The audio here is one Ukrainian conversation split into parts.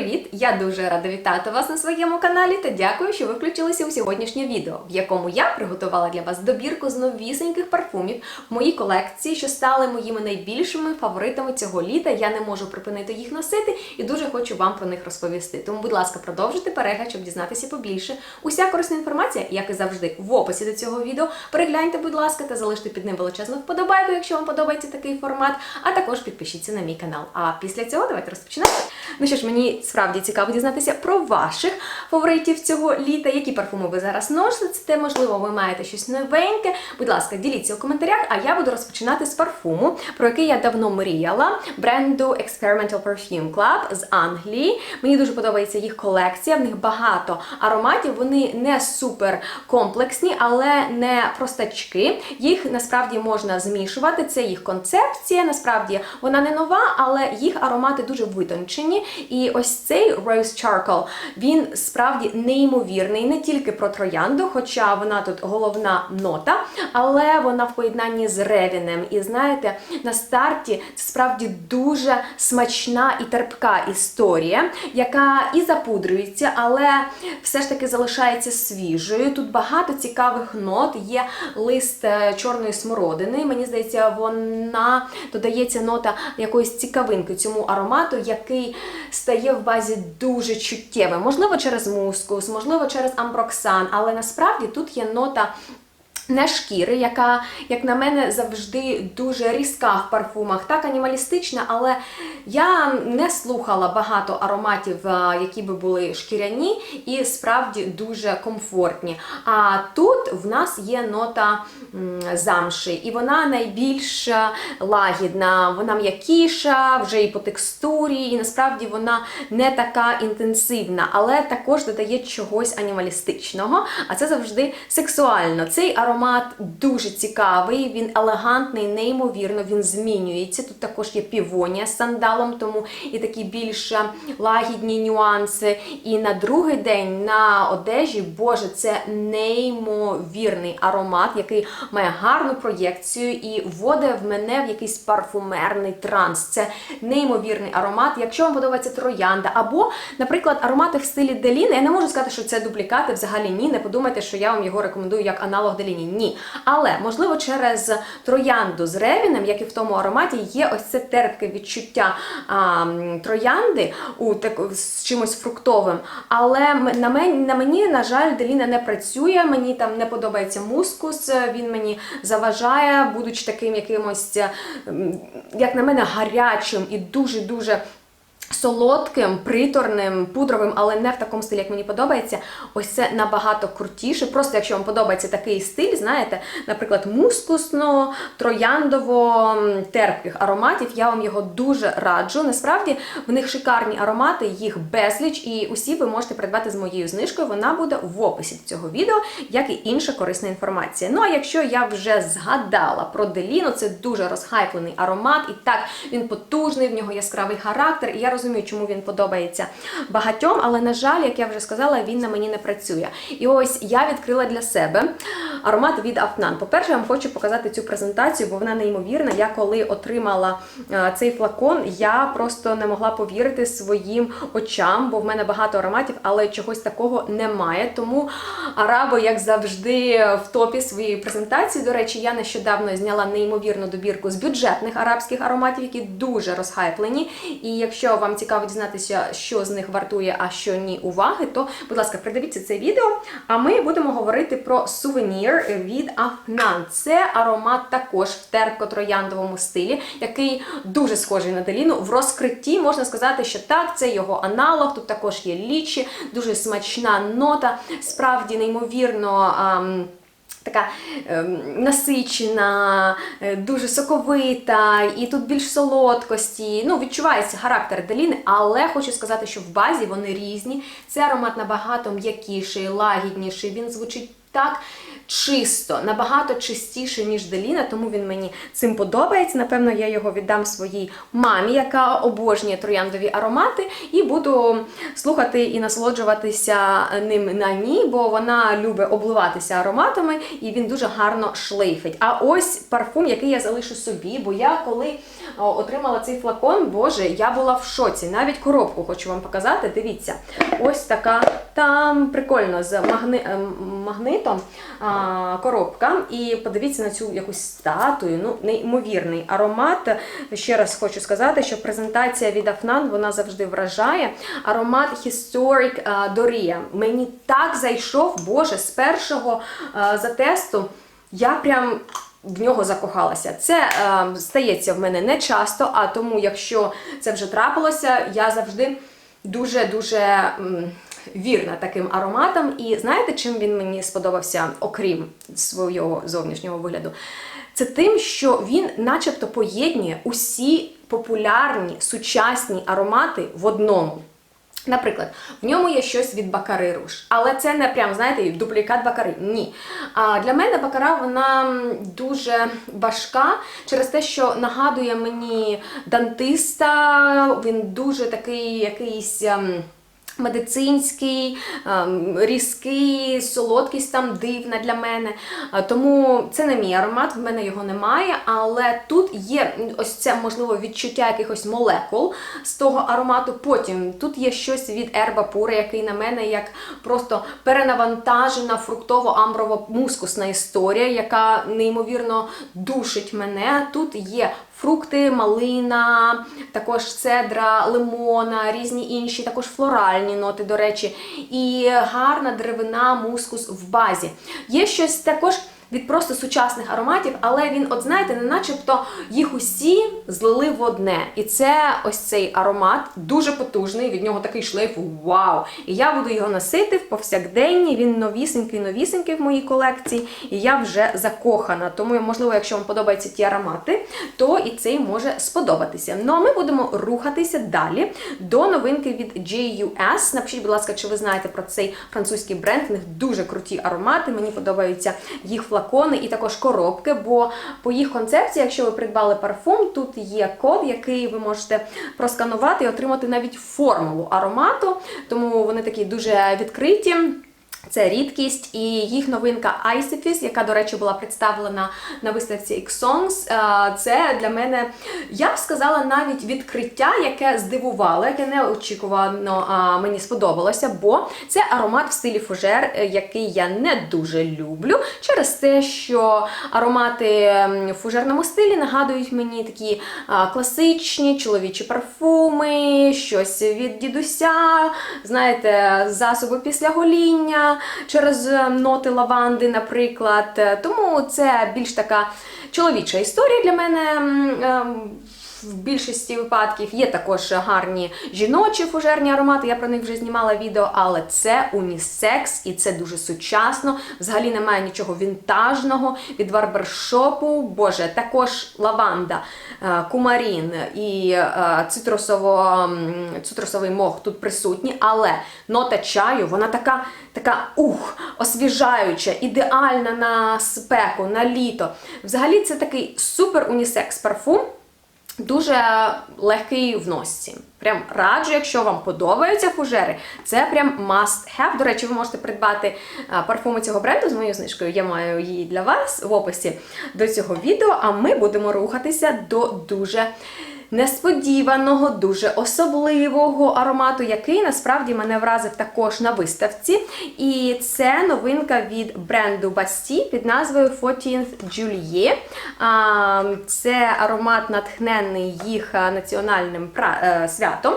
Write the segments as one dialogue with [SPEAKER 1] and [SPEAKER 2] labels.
[SPEAKER 1] Привіт! Я дуже рада вітати вас на своєму каналі та дякую, що ви включилися у сьогоднішнє відео, в якому я приготувала для вас добірку з новісеньких парфумів в моїй колекції, що стали моїми найбільшими фаворитами цього літа. Я не можу припинити їх носити і дуже хочу вам про них розповісти. Тому, будь ласка, продовжуйте перегляд, щоб дізнатися побільше. Уся корисна інформація, як і завжди, в описі до цього відео. Перегляньте, будь ласка, та залиште під ним величезну вподобайку, якщо вам подобається такий формат. А також підпишіться на мій канал. А після цього давайте розпочинати. Ну що ж, мені справді цікаво дізнатися про ваших фаворитів цього літа, які парфуми ви зараз носите. Можливо, ви маєте щось новеньке. Будь ласка, діліться у коментарях, а я буду розпочинати з парфуму, про який я давно мріяла. Бренду Experimental Perfume Club з Англії. Мені дуже подобається їх колекція. В них багато ароматів. Вони не супер комплексні, але не простачки. Їх насправді можна змішувати. Це їх концепція. Насправді вона не нова, але їх аромати дуже витончені. І ось цей Rose Charcoal, він справді неймовірний, не тільки про троянду, хоча вона тут головна нота, але вона в поєднанні з ревінем. І знаєте, на старті це справді дуже смачна і терпка історія, яка і запудрюється, але все ж таки залишається свіжою. Тут багато цікавих нот. Є лист е, чорної смородини. Мені здається, вона додається нота якоїсь цікавинки цьому аромату, який стає в базі дуже чуттєве, Можливо, через мускус, можливо, через амброксан, але насправді тут є нота. Не шкіри, яка, як на мене, завжди дуже різка в парфумах, так анімалістична, але я не слухала багато ароматів, е, які би були шкіряні, і справді дуже комфортні. А тут в нас є нота м, замши, і вона найбільш е, лагідна, вона м'якіша, вже і по текстурі, і насправді вона не така інтенсивна, але також додає чогось анімалістичного, а це завжди сексуально. Цей аромат дуже цікавий, він елегантний, неймовірно, він змінюється. Тут також є півонія з сандалом, тому і такі більш лагідні нюанси. І на другий день на одежі, боже, це неймовірний аромат, який має гарну проєкцію і вводить в мене в якийсь парфумерний транс. Це неймовірний аромат. Якщо вам подобається троянда, або, наприклад, аромати в стилі Деліни, я не можу сказати, що це дублікати, взагалі ні. Не подумайте, що я вам його рекомендую як аналог Деліні. Ні. Але можливо через троянду з ревінем, як і в тому ароматі, є ось це терпке відчуття а, троянди у так, з чимось фруктовим. Але на мені, на мені, на жаль, Деліна не працює. Мені там не подобається мускус, він мені заважає, будучи таким якимось, як на мене, гарячим і дуже-дуже. Солодким, приторним, пудровим, але не в такому стилі, як мені подобається. Ось це набагато крутіше. Просто якщо вам подобається такий стиль, знаєте, наприклад, мускусно, трояндово терпких ароматів, я вам його дуже раджу. Насправді в них шикарні аромати, їх безліч, і усі ви можете придбати з моєю знижкою. Вона буде в описі цього відео, як і інша корисна інформація. Ну а якщо я вже згадала про Деліну, це дуже розхайплений аромат, і так він потужний, в нього яскравий характер. І я розумію, чому він подобається багатьом, але на жаль, як я вже сказала, він на мені не працює. І ось я відкрила для себе аромат від Afnan. По-перше, я вам хочу показати цю презентацію, бо вона неймовірна. Я коли отримала е, цей флакон, я просто не могла повірити своїм очам, бо в мене багато ароматів, але чогось такого немає. Тому Арабо, як завжди, в топі своєї презентації. До речі, я нещодавно зняла неймовірну добірку з бюджетних арабських ароматів, які дуже розхайплені. І якщо вам цікаво дізнатися, що з них вартує, а що ні уваги, то, будь ласка, придивіться це відео. А ми будемо говорити про сувенір від Afnan. Це аромат також в терпко-трояндовому стилі, який дуже схожий на Деліну. В розкритті можна сказати, що так, це його аналог. Тут також є лічі, дуже смачна нота, справді неймовірно. ам, Така ем, насичена, е, дуже соковита, і тут більш солодкості. Ну, відчувається характер Деліни, але хочу сказати, що в базі вони різні. Це аромат набагато м'якіший, лагідніший. Він звучить так чисто, набагато чистіше, ніж Деліна, тому він мені цим подобається. Напевно, я його віддам своїй мамі, яка обожнює трояндові аромати, і буду слухати і насолоджуватися ним на ній, бо вона любить обливатися ароматами, і він дуже гарно шлейфить. А ось парфум, який я залишу собі, бо я коли отримала цей флакон, боже, я була в шоці. Навіть коробку хочу вам показати. Дивіться, ось така там прикольно з магни, ем, магнитом а, коробка. І подивіться на цю якусь статую. Ну, неймовірний аромат. Ще раз хочу сказати, що презентація від Афнан вона завжди вражає. Аромат Historic Doria. Мені так зайшов, боже, з першого а, затесту. Я прям в нього закохалася. Це е, стається в мене не часто, а тому, якщо це вже трапилося, я завжди дуже-дуже вірна таким ароматам. І знаєте, чим він мені сподобався, окрім свого зовнішнього вигляду? Це тим, що він начебто поєднує усі популярні сучасні аромати в одному. Наприклад, в ньому є щось від Бакари Руш, але це не прям, знаєте, дуплікат Бакари. Ні. А для мене Бакара вона дуже важка через те, що нагадує мені дантиста. Він дуже такий якийсь. Медицинський, ем, різкий, солодкість там дивна для мене. Тому це не мій аромат, в мене його немає. Але тут є ось це можливо відчуття якихось молекул з того аромату. Потім тут є щось від Ерба Пури, який на мене як просто перенавантажена фруктово-амброво-мускусна історія, яка неймовірно душить мене. Тут є фрукти, малина, також цедра, лимона, різні інші, також флоральні ноти, до речі, і гарна деревина, мускус в базі. Є щось також. Від просто сучасних ароматів, але він, от знаєте, не начебто їх усі злили в одне. І це ось цей аромат дуже потужний. Від нього такий шлейф вау! І я буду його носити в повсякденні. Він новісенький, новісенький в моїй колекції, і я вже закохана. Тому, можливо, якщо вам подобаються ті аромати, то і цей може сподобатися. Ну а ми будемо рухатися далі до новинки від JUS. Напишіть, будь ласка, чи ви знаєте про цей французький бренд? В них дуже круті аромати. Мені подобаються їх флакони і також коробки. Бо по їх концепції, якщо ви придбали парфум, тут є код, який ви можете просканувати і отримати навіть формулу аромату. Тому вони такі дуже відкриті. Це рідкість, і їх новинка Icifis, яка, до речі, була представлена на виставці X-Songs. Е, Це для мене, я б сказала, навіть відкриття, яке здивувало, яке неочікувано мені сподобалося, бо це аромат в стилі фужер, е, який я не дуже люблю, через те, що аромати в фужерному стилі нагадують мені такі класичні чоловічі парфуми, щось від дідуся, знаєте, засоби після гоління через е, ноти лаванди, наприклад. Е, Тому це більш така чоловіча історія для мене. В більшості випадків є також гарні жіночі фужерні аромати. Я про них вже знімала відео, але це унісекс і це дуже сучасно. Взагалі немає нічого вінтажного від барбершопу. Боже, також лаванда, е, кумарін і е, цитрусово, цитрусовий мох тут присутні, але нота чаю, вона така, така ух, освіжаюча, ідеальна на спеку, на літо. Взагалі, це такий супер унісекс парфум. Дуже легкий в носці. Прям раджу, якщо вам подобаються фужери, це прям must have. До речі, ви можете придбати парфуми цього бренду з моєю знижкою. Я маю її для вас в описі до цього відео. А ми будемо рухатися до дуже несподіваного, дуже особливого аромату, який насправді мене вразив також на виставці. І це новинка від бренду Basti під назвою 14th Juliet. Це аромат натхнений їх національним е, святом.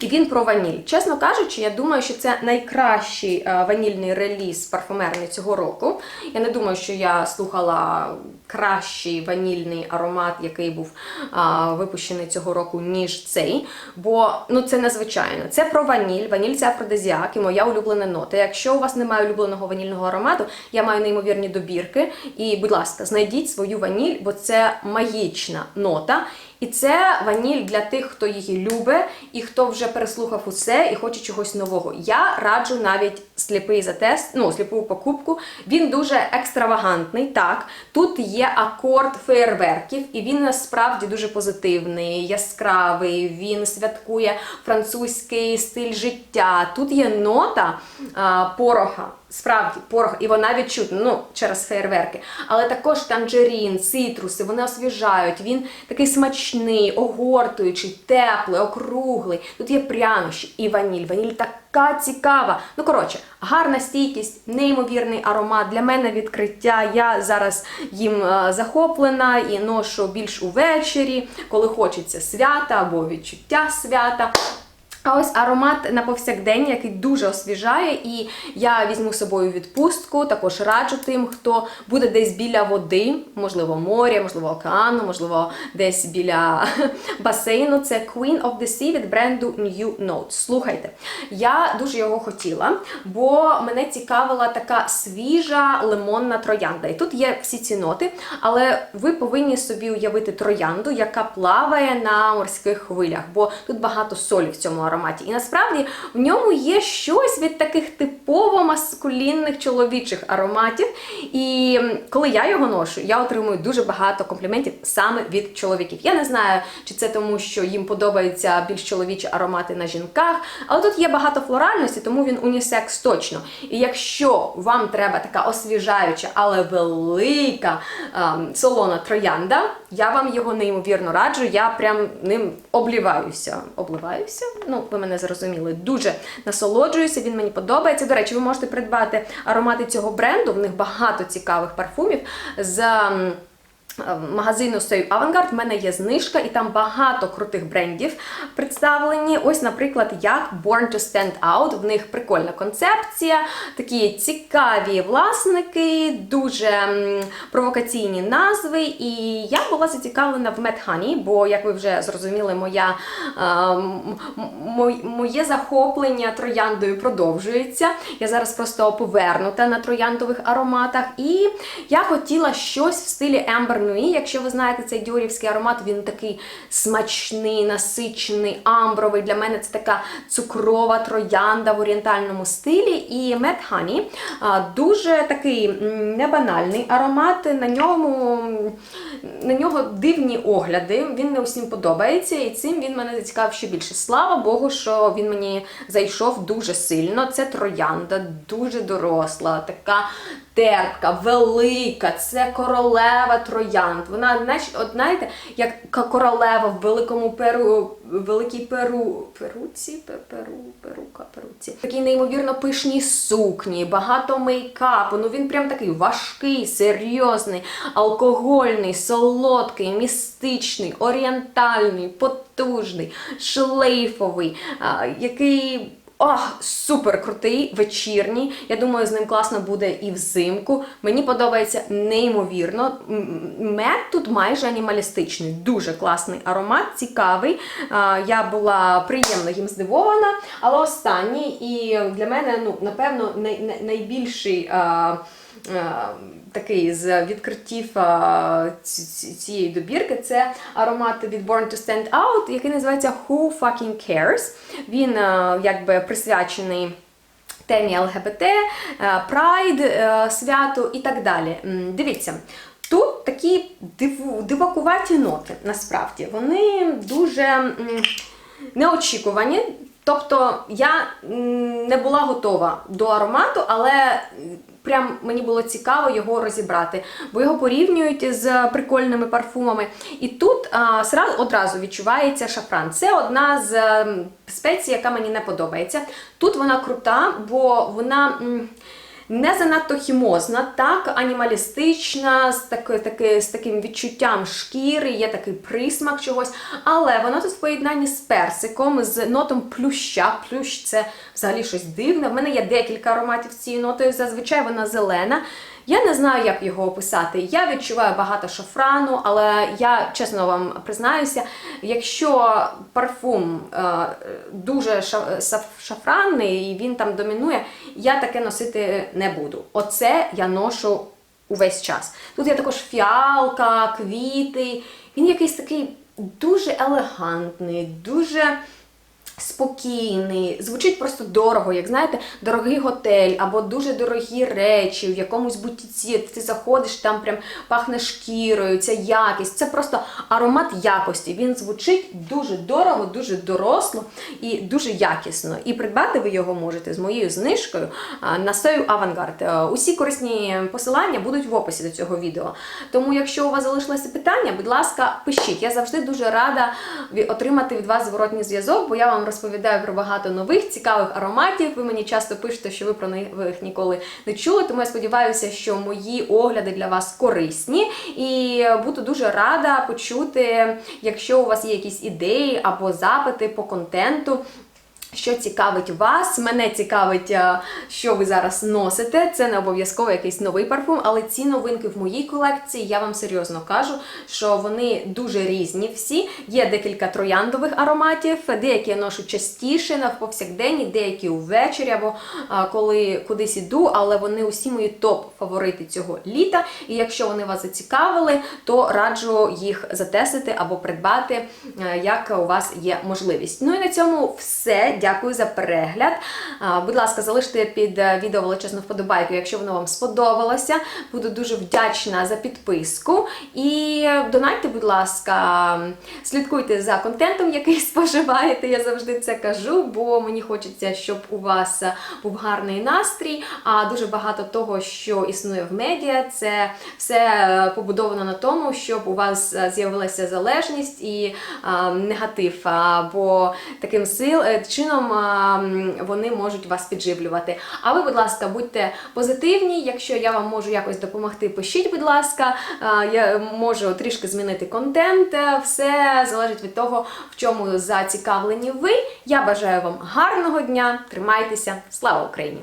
[SPEAKER 1] І він про ваніль. Чесно кажучи, я думаю, що це найкращий е, ванільний реліз парфумерний цього року. Я не думаю, що я слухала кращий ванільний аромат, який був а, випущений цього року, ніж цей. Бо ну це незвичайно. Це про ваніль. Ваніль це афродизіак і моя улюблена нота. Якщо у вас немає улюбленого ванільного аромату, я маю неймовірні добірки. І, будь ласка, знайдіть свою ваніль, бо це магічна нота. І це ваніль для тих, хто її любить, і хто вже переслухав усе і хоче чогось нового. Я раджу навіть сліпий затест, ну, сліпу покупку. Він дуже екстравагантний. Так, тут є акорд феєрверків, і він насправді дуже позитивний, яскравий. Він святкує французький стиль життя. Тут є нота а, пороха. Справді, порох, і вона відчутна, ну, через фейерверки. Але також танжерін, цитруси, вони освіжають. Він такий смачний, огортуючий, теплий, округлий. Тут є прянощі і ваніль. Ваніль така цікава. Ну, коротше, гарна стійкість, неймовірний аромат. Для мене відкриття. Я зараз їм е, захоплена і ношу більш увечері, коли хочеться свята або відчуття свята. А ось аромат на повсякдень, який дуже освіжає, і я візьму з собою відпустку. Також раджу тим, хто буде десь біля води, можливо, моря, можливо, океану, можливо, десь біля басейну. Це Queen of the Sea від бренду New Notes. Слухайте, я дуже його хотіла, бо мене цікавила така свіжа лимонна троянда. І тут є всі ці ноти, але ви повинні собі уявити троянду, яка плаває на морських хвилях, бо тут багато солі в цьому ароматі. І насправді в ньому є щось від таких типово маскулінних чоловічих ароматів. І коли я його ношу, я отримую дуже багато компліментів саме від чоловіків. Я не знаю, чи це тому, що їм подобаються більш чоловічі аромати на жінках, але тут є багато флоральності, тому він унісекс точно. І якщо вам треба така освіжаюча, але велика ем, солона троянда, я вам його неймовірно раджу. Я прям ним обліваюся. Обливаюся? Ну, ви мене зрозуміли. Дуже насолоджуюся, він мені подобається. До речі, ви можете придбати аромати цього бренду. В них багато цікавих парфумів з. М, Магазину Сей Авангард в мене є знижка, і там багато крутих брендів представлені. Ось, наприклад, як Born to Stand Out. В них прикольна концепція, такі цікаві власники, дуже провокаційні назви. І я була зацікавлена в Honey, бо, як ви вже зрозуміли, моя, е, моє захоплення трояндою продовжується. Я зараз просто повернута на трояндових ароматах. І я хотіла щось в стилі Amber Nui. Якщо ви знаєте цей діорівський аромат, він такий смачний, насичений, амбровий. Для мене це така цукрова троянда в орієнтальному стилі. І Mad Honey дуже такий небанальний аромат. На ньому на нього дивні огляди. Він не усім подобається, і цим він мене зацікавив ще більше. Слава Богу, що він мені зайшов дуже сильно. Це троянда, дуже доросла, така терпка, велика. Це королева троянд. Вона, знаєш, от знаєте, як королева в великому перу, великій перу, перуці, перу, перука, перуці. Такі неймовірно пишні сукні, багато мейкапу. Ну він прям такий важкий, серйозний, алкогольний, солодкий, містичний, орієнтальний, потужний, шлейфовий, який. Ох, супер крутий, вечірній. Я думаю, з ним класно буде і взимку. Мені подобається неймовірно. Мед тут майже анімалістичний, дуже класний аромат, цікавий. Я була приємно їм здивована. Але останній, і для мене, ну, напевно, най- най- найбільший. Такий з відкриттів цієї добірки це аромат від Born to Stand Out, який називається Who Fucking Cares. Він якби присвячений темі ЛГБТ, е, Прайд, е, свято і так далі. Дивіться. Тут такі дивакуваті ноти, насправді. Вони дуже неочікувані. Тобто я не була готова до аромату, але прям мені було цікаво його розібрати, бо його порівнюють з прикольними парфумами. І тут а, одразу відчувається шафран. Це одна з спецій, яка мені не подобається. Тут вона крута, бо вона. м, не занадто хімозна, так анімалістична, з, таки, таки, з таким відчуттям шкіри, є такий присмак чогось. Але вона тут в поєднанні з персиком, з нотом плюща. Плющ це взагалі щось дивне. В мене є декілька ароматів цієї ноти. Зазвичай вона зелена. Я не знаю, як його описати. Я відчуваю багато шафрану, але я чесно вам признаюся, якщо парфум е, дуже шафранний і він там домінує, я таке носити не буду. Оце я ношу увесь час. Тут є також фіалка, квіти. Він якийсь такий дуже елегантний, дуже спокійний, звучить просто дорого, як знаєте, дорогий готель або дуже дорогі речі в якомусь бутіці. Ти заходиш, там прям пахне шкірою, ця якість. Це просто аромат якості. Він звучить дуже дорого, дуже доросло і дуже якісно. І придбати ви його можете з моєю знижкою на сою Авангард. Е, Усі корисні посилання будуть в описі до цього відео. Тому, якщо у вас залишилося питання, будь ласка, пишіть. Я завжди дуже рада отримати від вас зворотній зв'язок, бо я вам розповідаю про багато нових цікавих ароматів. Ви мені часто пишете, що ви про них ніколи не чули. Тому я сподіваюся, що мої огляди для вас корисні. І буду дуже рада почути, якщо у вас є якісь ідеї або запити по контенту. Що цікавить вас, мене цікавить, е, що ви зараз носите. Це не обов'язково якийсь новий парфум, але ці новинки в моїй колекції, я вам серйозно кажу, що вони дуже різні всі. Є декілька трояндових ароматів, деякі я ношу частіше на повсякденні, деякі увечері або а, коли кудись іду, але вони усі мої топ-фаворити цього літа. І якщо вони вас зацікавили, то раджу їх затестити або придбати, е, як у вас є можливість. Ну і на цьому все. Дякую за перегляд. Будь ласка, залиште під е, відео величезну вподобайку, якщо воно вам сподобалося. Буду дуже вдячна за підписку. І донайте, будь ласка, слідкуйте за контентом, який споживаєте. Я завжди це кажу, бо мені хочеться, щоб у вас був гарний настрій. А дуже багато того, що існує в медіа, це все е, побудовано на тому, щоб у вас е, з'явилася залежність і негатив. А, бо таким сил е, чином вони можуть вас підживлювати. А ви, будь ласка, будьте позитивні. Якщо я вам можу якось допомогти, пишіть, будь ласка. Я можу трішки змінити контент. Е, Все залежить від того, в чому зацікавлені ви. Я бажаю вам гарного дня. Тримайтеся. Слава Україні!